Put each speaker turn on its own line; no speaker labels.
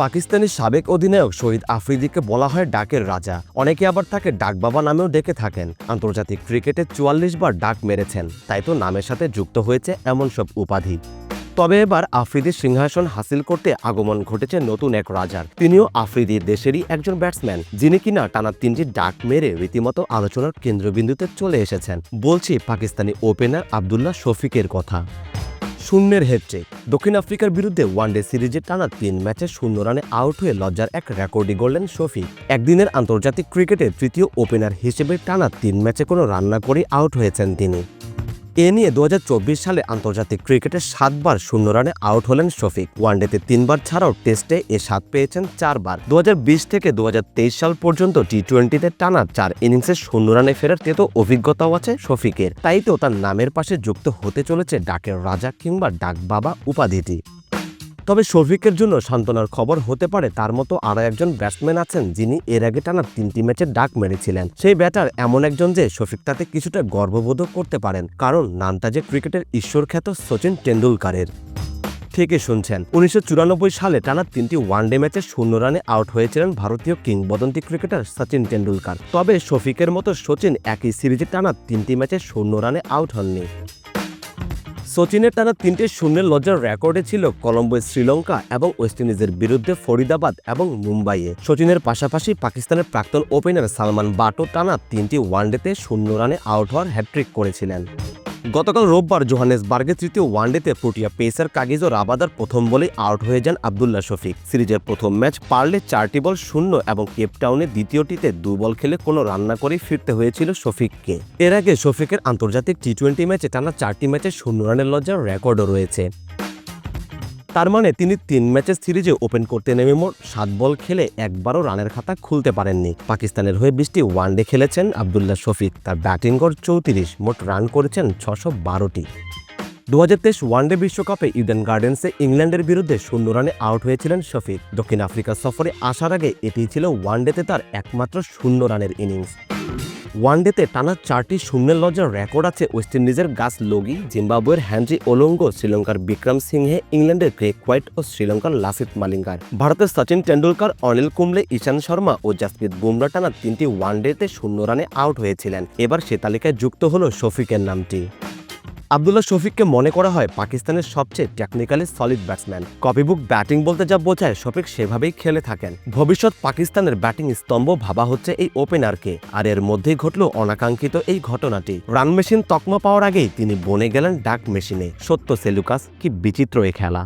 পাকিস্তানের সাবেক অধিনায়ক শহীদ আফ্রিদিকে বলা হয় ডাকের রাজা। অনেকে আবার তাকে ডাক বাবা নামেও ডেকে থাকেন। আন্তর্জাতিক ক্রিকেটে চুয়াল্লিশ বার ডাক মেরেছেন। তাই তো নামের সাথে যুক্ত হয়েছে এমন সব উপাধি। তবে এবার আফ্রিদির সিংহাসন হাসিল করতে আগমন ঘটেছে নতুন এক রাজার। তিনিও আফ্রিদি দেশেরই একজন ব্যাটসম্যান, যিনি কিনা টানা তিনটি ডাক মেরে রীতিমতো আলোচনার কেন্দ্রবিন্দুতে চলে এসেছেন। বলছি পাকিস্তানি ওপেনার আবদুল্লাহ শফিকের কথা। শূন্যের হেডট্রিক দক্ষিণ আফ্রিকার বিরুদ্ধে ওয়ানডে সিরিজে টানা তিন ম্যাচে শূন্য রানে আউট হয়ে লজ্জার এক রেকর্ডই গড়লেন শফি একদিনের আন্তর্জাতিক ক্রিকেটে তৃতীয় ওপেনার হিসেবে টানা তিন ম্যাচে কোনো রান্না করেই আউট হয়েছেন তিনি। এ নিয়ে দু হাজার চব্বিশ সালে আন্তর্জাতিক ক্রিকেটে সাতবার শূন্য রানে আউট হলেন শফিক। ওয়ানডেতে তিনবার ছাড়াও টেস্টে এ সাত পেয়েছেন চারবার। দুহাজার বিশ থেকে দু হাজার তেইশ সাল পর্যন্ত টি টোয়েন্টিতে টানা চার ইনিংসে শূন্য রানে ফেরার তেতো অভিজ্ঞতাও আছে শফিকের। তাই তো তার নামের পাশে যুক্ত হতে চলেছে ডাকের রাজা কিংবা ডাক বাবা উপাধিটি। তবে শফিকের জন্য সান্ত্বনার খবর হতে পারে, তার মতো আরও একজন ব্যাটসম্যান আছেন যিনি এর আগে টানা তিনটি ম্যাচে ডাক মেরেছিলেন। সেই ব্যাটার এমন একজন যে শফিক তাতে কিছুটা গর্ববোধও করতে পারেন, কারণ যে ক্রিকেটের ঈশ্বর খ্যাত সচিন টেন্ডুলকারের থেকে শুনছেন, উনিশশো চুরানব্বই সালে টানা তিনটি ওয়ানডে ম্যাচে শূন্য রানে আউট হয়েছিলেন ভারতীয় কিংবদন্তি ক্রিকেটার সচিন টেন্ডুলকার তবে শফিকের মতো সচিন একই সিরিজে টানা তিনটি ম্যাচে শূন্য রানে আউট হননি। সচিনের টানা তিনটে শূন্যের লজ্জার রেকর্ডে ছিল কলম্বো শ্রীলঙ্কা এবং ওয়েস্ট ইন্ডিজের বিরুদ্ধে ফরিদাবাদ এবং মুম্বাইয়ে। সচিনের পাশাপাশি পাকিস্তানের প্রাক্তন ওপেনার সালমান বাটো টানা তিনটি ওয়ানডেতে শূন্য রানে আউট হওয়ার হ্যাট্রিক করেছিলেন। গতকাল রোববার জোহানেসবার্গে তৃতীয় ওয়ানডেতে প্রোটিয়া পেসার কাগিজ ও রাবাদার প্রথম বলেই আউট হয়ে যান আবদুল্লাহ শফিক। সিরিজের প্রথম ম্যাচ পারলে চারটি বল শূন্য এবং কেপটাউনে দ্বিতীয়টিতে দু বল খেলে কোনো রান্না করেই ফিরতে হয়েছিল শফিককে। এর আগে শফিকের আন্তর্জাতিক টি টোয়েন্টি ম্যাচে টানা চারটি ম্যাচে শূন্য রানের লজ্জার রেকর্ডও রয়েছে। তার মানে তিনি তিন ম্যাচের সিরিজে ওপেন করতে নেমে মোট সাত বল খেলে একবারও রানের খাতা খুলতে পারেননি। পাকিস্তানের হয়ে বৃষ্টি ওয়ানডে খেলেছেন আবদুল্লাহ শফিক। তার ব্যাটিং গড় চৌত্রিশ, মোট রান করেছেন ছশো বারোটি। দু হাজার তেইশ ওয়ানডে বিশ্বকাপে ইডেন গার্ডেন্সে ইংল্যান্ডের বিরুদ্ধে শূন্য রানে আউট হয়েছিলেন শফিক। দক্ষিণ আফ্রিকা সফরে আসার আগে এটি ছিল ওয়ানডেতে তার একমাত্র শূন্য রানের ইনিংস। ওয়ানডেতে টানা চারটি শূন্যের লজ্জার রেকর্ড আছে ওয়েস্ট ইন্ডিজের গাছ লোগি, জিম্বাবুয়ের হ্যান্ড্রি ওলঙ্গো, শ্রীলঙ্কার বিক্রম সিংহে, ইংল্যান্ডের গ্রেক হোয়াইট ও শ্রীলঙ্কার লাসিত মালিঙ্গার। ভারতের সচিন টেন্ডুলকার অনিল কুম্বলে ইশান শর্মা ও জাসপ্রীত বুমরা টানা তিনটি ওয়ানডেতে শূন্য রানে আউট হয়েছিলেন। এবার সে তালিকায় যুক্ত হল শফিকের নামটি। আবদুল্লাহ শফিককে মনে করা হয় পাকিস্তানের সবচেয়ে technically solid batsman copybook batting বলতে যা বোঝায়, শফিক সেভাবেই খেলে থাকেন। ভবিষ্যৎ পাকিস্তানের ব্যাটিং স্তম্ভ ভাবা হচ্ছে এই ওপেনারকে আর এর মধ্যেই ঘটল অনাকাঙ্ক্ষিত এই ঘটনাটি। রান মেশিন তকমা পাওয়ার আগেই তিনি বনে গেলেন ডাক মেশিনে সত্য সেলুকাস, কি বিচিত্র এ খেলা।